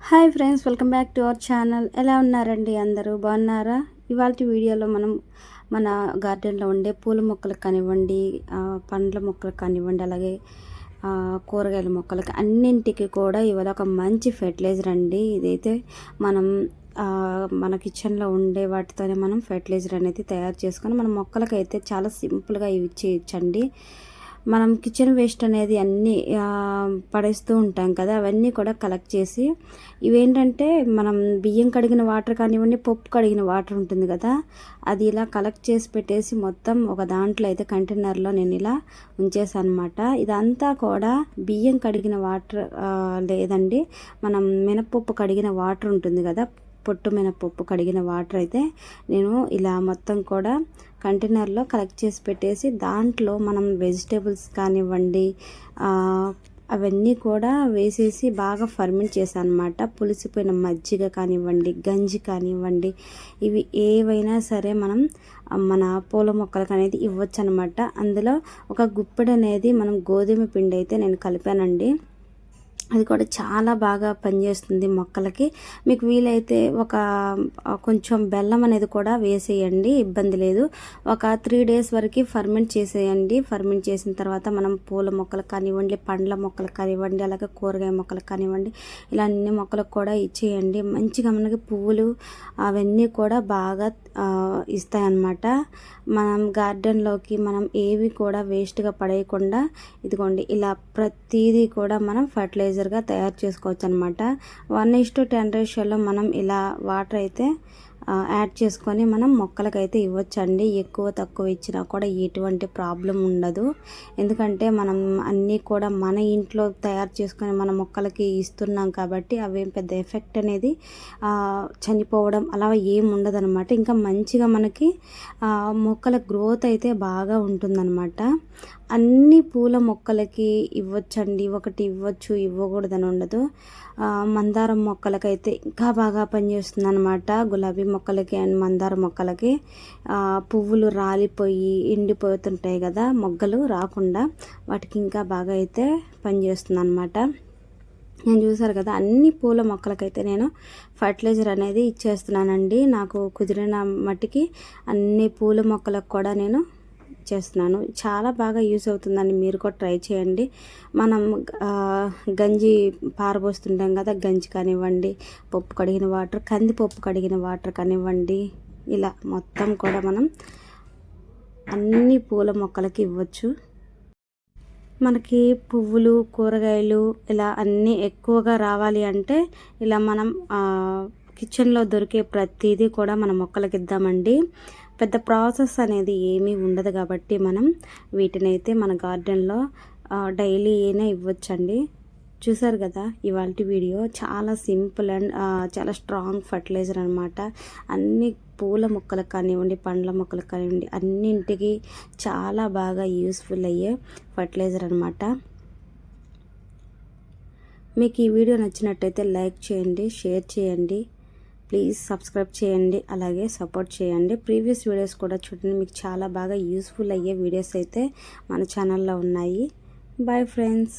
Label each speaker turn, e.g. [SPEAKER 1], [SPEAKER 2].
[SPEAKER 1] Hi friends welcome back to our channel. ఎలా ఉన్నారండి అందరూ? బాగున్నారా? ఇవాళ వీడియోలో మనం మన గార్డెన్లో ఉండే పూల మొక్కలకు కానివ్వండి పండ్ల మొక్కలకు కానివ్వండి అలాగే కూరగాయల మొక్కలకి అన్నింటికి కూడా ఇవాళ ఒక మంచి ఫెర్టిలైజర్ అండి. ఇదైతే మనం మన కిచెన్లో ఉండే వాటితోనే మనం ఫెర్టిలైజర్ అనేది తయారు చేసుకొని మన మొక్కలకైతే చాలా సింపుల్గా ఇవి చేయొచ్చండి మనం కిచెన్ వేస్ట్ అనేది అన్నీ పడేస్తూ ఉంటాం కదా అవన్నీ కూడా కలెక్ట్ చేసి ఇవేంటంటే మనం బియ్యం కడిగిన వాటర్ కానివ్వండి పప్పు కడిగిన వాటర్ ఉంటుంది కదా అది ఇలా కలెక్ట్ చేసి పెట్టేసి మొత్తం ఒక దాంట్లో అయితే కంటైనర్లో నేను ఇలా ఉంచేసాను అనమాట ఇదంతా కూడా బియ్యం కడిగిన వాటర్ లేదండి మనం మినపప్పు కడిగిన వాటర్ ఉంటుంది కదా పొట్టు మినపప్పు కడిగిన వాటర్ అయితే నేను ఇలా మొత్తం కూడా కంటైనర్లో కలెక్ట్ చేసి పెట్టేసి దాంట్లో మనం వెజిటేబుల్స్ కానివ్వండి అవన్నీ కూడా వేసేసి బాగా ఫర్మెంట్ చేశాను అనమాట పులిసిపోయిన మజ్జిగ కానివ్వండి గంజి కానివ్వండి ఇవి ఏవైనా సరే మనం మన పూల మొక్కలకు అనేది ఇవ్వచ్చు అనమాట అందులో ఒక గుప్పెడు అనేది మనం గోధుమ పిండి అయితే నేను కలిపానండి. అది కూడా చాలా బాగా పనిచేస్తుంది మొక్కలకి. మీకు వీలైతే ఒక కొంచెం బెల్లం అనేది కూడా వేసేయండి ఇబ్బంది లేదు. ఒక త్రీ డేస్ వరకు ఫర్మెంట్ చేసేయండి. ఫర్మెంట్ చేసిన తర్వాత మనం పూల మొక్కలు కానివ్వండి పండ్ల మొక్కలు కానివ్వండి అలాగే కూరగాయ మొక్కలు కానివ్వండి ఇలా అన్ని మొక్కలకు కూడా ఇచ్చేయండి. మంచిగా మనకి పువ్వులు అవన్నీ కూడా బాగా ఇస్తాయన్నమాట. మనం గార్డెన్లోకి మనం ఏవి కూడా వేస్ట్గా పడేయకుండా ఇదిగోండి ఇలా ప్రతిదీ కూడా మనం ఫర్టిలైజర్ ఫర్టిలైజర్గా తయారు చేసుకోవచ్చు అనమాట వన్ ఇస్ టు టెన్ రేషియోలో మనం ఇలా వాటర్ అయితే యాడ్ చేసుకొని మనం మొక్కలకైతే ఇవ్వచ్చండి. ఎక్కువ తక్కువ ఇచ్చినా కూడా ఎటువంటి ప్రాబ్లం ఉండదు. ఎందుకంటే మనం అన్నీ కూడా మన ఇంట్లో తయారు చేసుకొని మన మొక్కలకి ఇస్తున్నాం కాబట్టి అవేం పెద్ద ఎఫెక్ట్ అనేది చనిపోవడం అలా ఏం ఉండదన్నమాట ఇంకా మంచిగా మనకి మొక్కల గ్రోత్ అయితే బాగా ఉంటుందన్నమాట అన్ని పూల మొక్కలకి ఇవ్వచ్చండి. ఒకటి ఇవ్వచ్చు ఇవ్వకూడదని ఉండదు. మందారం మొక్కలకైతే ఇంకా బాగా పనిచేస్తుంది అనమాట గులాబీ మొక్కలకి అండ్ మందార మొక్కలకి. పువ్వులు రాలిపోయి ఎండిపోతుంటాయి కదా మొగ్గలు రాకుండా వాటికి ఇంకా బాగా అయితే పనిచేస్తుంది అనమాట నేను చూసారు కదా అన్ని పూల మొక్కలకైతే నేను ఫర్టిలైజర్ అనేది ఇచ్చేస్తున్నానండి. నాకు కుదిరిన మట్టికి అన్ని పూల మొక్కలకు కూడా నేను చేస్తున్నాను. చాలా బాగా యూస్ అవుతుందని మీరు కూడా ట్రై చేయండి. మనం గంజి పారబోస్తుంటాం కదా గంజి కానివ్వండి పప్పు కడిగిన వాటర్ కందిపప్పు కడిగిన వాటర్ కానివ్వండి ఇలా మొత్తం కూడా మనం అన్ని పూల మొక్కలకి ఇవ్వచ్చు. మనకి పువ్వులు కూరగాయలు ఇలా అన్నీ ఎక్కువగా రావాలి అంటే ఇలా మనం కిచెన్లో దొరికే ప్రతిదీ కూడా మన మొక్కలకి ఇద్దామండి. పెద్ద ప్రాసెస్ అనేది ఏమీ ఉండదు కాబట్టి మనం వీటినైతే మన గార్డెన్లో డైలీ అయినా ఇవ్వచ్చండి. చూసారు కదా ఇవాళ వీడియో చాలా సింపుల్ అండ్ చాలా స్ట్రాంగ్ ఫర్టిలైజర్ అనమాట అన్ని పూల మొక్కలకు కానివ్వండి పండ్ల మొక్కలకు కానివ్వండి అన్నింటికి చాలా బాగా యూస్ఫుల్ అయ్యే ఫర్టిలైజర్ అనమాట మీకు ఈ వీడియో నచ్చినట్టయితే లైక్ చేయండి షేర్ చేయండి. ప్లీజ్ సబ్స్క్రైబ్ చేయండి అలాగే సపోర్ట్ చేయండి. ప్రీవియస్ వీడియోస్ కూడా చూడండి మీకు చాలా బాగా యూస్ఫుల్ అయ్యే వీడియోస్ అయితే మన ఛానల్లో ఉన్నాయి. Bye friends